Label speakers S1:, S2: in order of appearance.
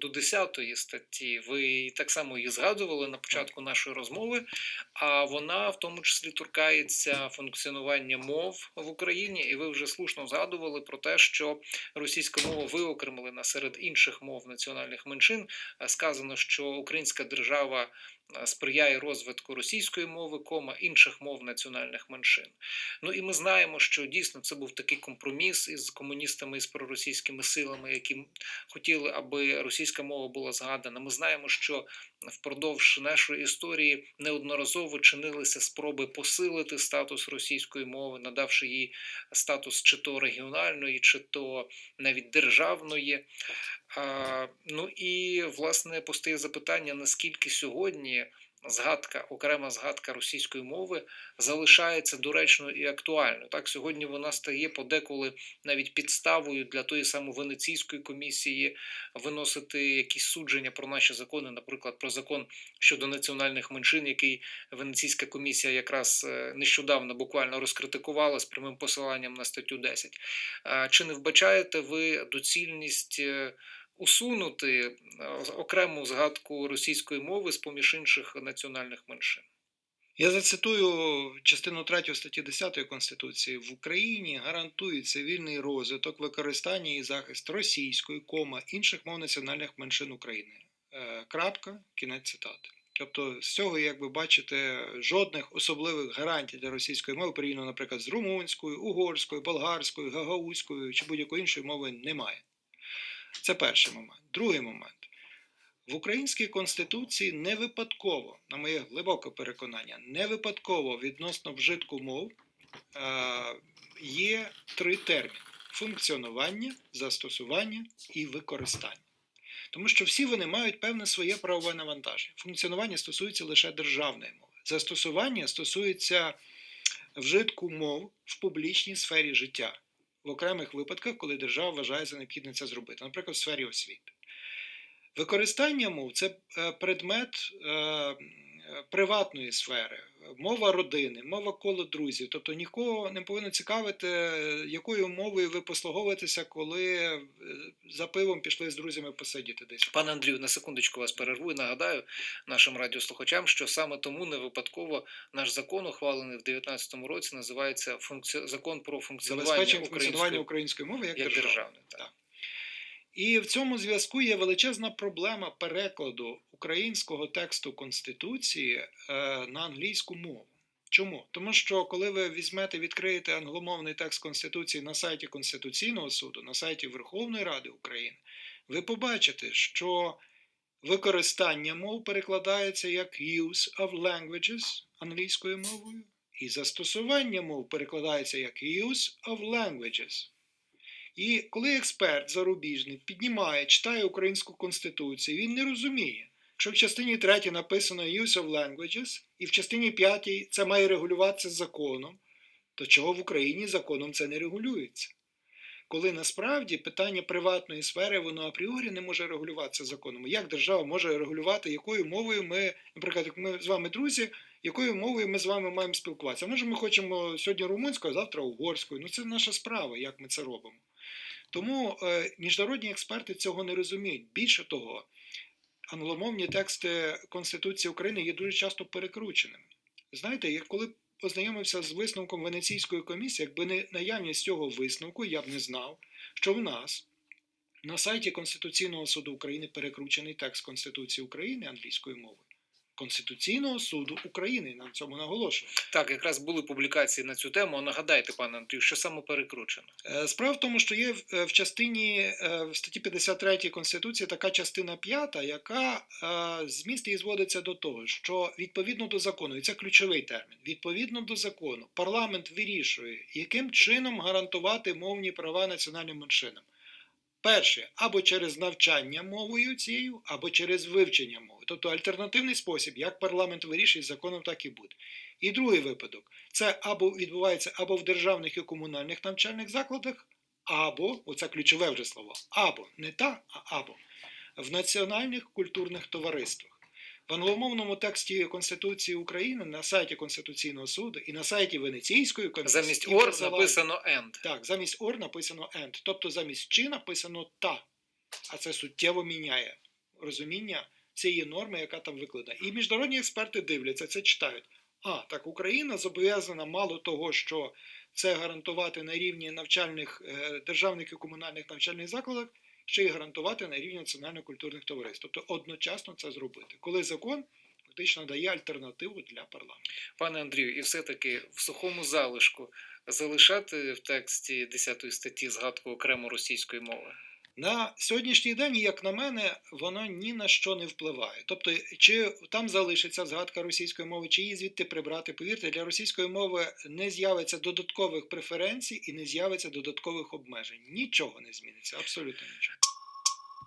S1: до 10 статті. Ви так само її згадували на початку нашої розмови, а вона в тому числі торкається функціонування мов в Україні, і ви вже слушно згадували про те, що російська мова виокремлена серед інших мов національних меншин. Е, Сказано, що українська держава сприяє розвитку російської мови, кома інших мов національних меншин. Ну і ми знаємо, що дійсно це був такий компроміс із комуністами і з проросійськими силами, які хотіли, аби російська мова була згадана. Ми знаємо, що впродовж нашої історії неодноразово чинилися спроби посилити статус російської мови, надавши їй статус чи то регіональної, чи то навіть державної. Ну і власне постає запитання, наскільки сьогодні згадка, окрема згадка російської мови залишається доречною і актуальною. Так, сьогодні вона стає подеколи навіть підставою для тої самої венеційської комісії виносити якісь судження про наші закони, наприклад, про закон щодо національних меншин, який Венеційська комісія якраз е, нещодавно буквально розкритикувала з прямим посиланням на статтю 10. Чи не вбачаєте ви доцільність? Усунути е, окрему згадку російської мови з поміж інших національних меншин.
S2: Я зацитую частину 3 статті 10 Конституції. В Україні гарантується вільний розвиток, використання і захист російської, кома, інших мов національних меншин України. Е, Крапка, кінець цитати. Тобто, з цього, як ви бачите, жодних особливих гарантій для російської мови, порівняно, наприклад, з румунською, угорською, болгарською, гагаузькою чи будь-якої іншої мови немає. Це перший момент. Другий момент. В українській конституції не випадково, на моє глибоке переконання, не випадково відносно вжитку мов е, є три терміни: функціонування, застосування і використання. Тому що всі вони мають певне своє правове навантаження. Функціонування стосується лише державної мови. Застосування стосується вжитку мов в публічній сфері життя в окремих випадках, коли держава вважає за необхідне це зробити, наприклад, в сфері освіти. Використання мов це е, предмет е, приватної сфери, мова родини, мова коло друзів. Тобто нікого не повинно цікавити, е, якою мовою ви послуговуєтеся, коли е, за пивом пішли з друзями посидіти десь.
S1: Пане Андрію, на секундочку вас перерву і нагадаю нашим радіослухачам, що саме тому не випадково наш закон, ухвалений в 2019 році, називається функці... закон про функціонування
S2: функціонування української мови як,
S1: як державної. Так.
S2: Так. І в цьому зв'язку є величезна проблема перекладу українського тексту Конституції е, на англійську мову. Чому? Тому що коли ви візьмете, відкриєте англомовний текст Конституції на сайті Конституційного суду, на сайті Верховної Ради України, ви побачите, що використання мов перекладається як use of languages англійською мовою, і застосування мов перекладається як use of languages. І коли експерт зарубіжний піднімає, читає українську конституцію, він не розуміє, що в частині 3 написано use of languages, і в частині 5 це має регулюватися законом, то чого в Україні законом це не регулюється? Коли насправді питання приватної сфери воно апріорі не може регулюватися законом. Як держава може регулювати, якою мовою ми, наприклад, як ми з вами друзі, якою мовою ми з вами маємо спілкуватися? Може, ми хочемо сьогодні румунською, а завтра угорською. Ну це наша справа, як ми це робимо. Тому е, міжнародні експерти цього не розуміють. Більше того, англомовні тексти Конституції України є дуже часто перекрученими. Знаєте, я коли ознайомився з висновком Венеційської комісії, якби не наявність цього висновку, я б не знав, що в нас на сайті Конституційного суду України перекручений текст Конституції України англійською мовою. Конституційного суду України на цьому наголошую.
S1: так, якраз були публікації на цю тему. Нагадайте, пане Андрію, що саме перекручено.
S2: Е, Справа в тому, що є в- е, частині е, в статті 53 Конституції така частина 5, яка зміст її зводиться до того, що відповідно до закону, і це ключовий термін, відповідно до закону, парламент вирішує, яким чином гарантувати мовні права національним меншинам. Перше, або через навчання мовою цією, або через вивчення мови. Тобто альтернативний спосіб, як парламент вирішує законом, так і буде. І другий випадок це або відбувається або в державних і комунальних навчальних закладах, або, оце ключове вже слово, або не та, а або в національних культурних товариствах. В англомовному тексті Конституції України на сайті Конституційного суду і на сайті Венеційської комісії
S1: Замість ор
S2: посилання-
S1: написано «and».
S2: так, замість ор написано and, тобто замість чи написано та. А це суттєво міняє розуміння цієї норми, яка там викладена. І міжнародні експерти дивляться, це читають. А, так Україна зобов'язана мало того, що це гарантувати на рівні навчальних е, державних і комунальних навчальних закладах, ще й гарантувати на рівні національно-культурних товариств. Тобто одночасно це зробити, коли закон фактично дає альтернативу для парламенту.
S1: Пане Андрію, і все-таки в сухому залишку залишати в тексті 10 статті згадку окремо російської мови.
S2: На сьогоднішній день, як на мене, воно ні на що не впливає. Тобто, чи там залишиться згадка російської мови, чи її звідти прибрати, повірте, для російської мови не з'явиться додаткових преференцій і не з'явиться додаткових обмежень. Нічого не зміниться, абсолютно нічого.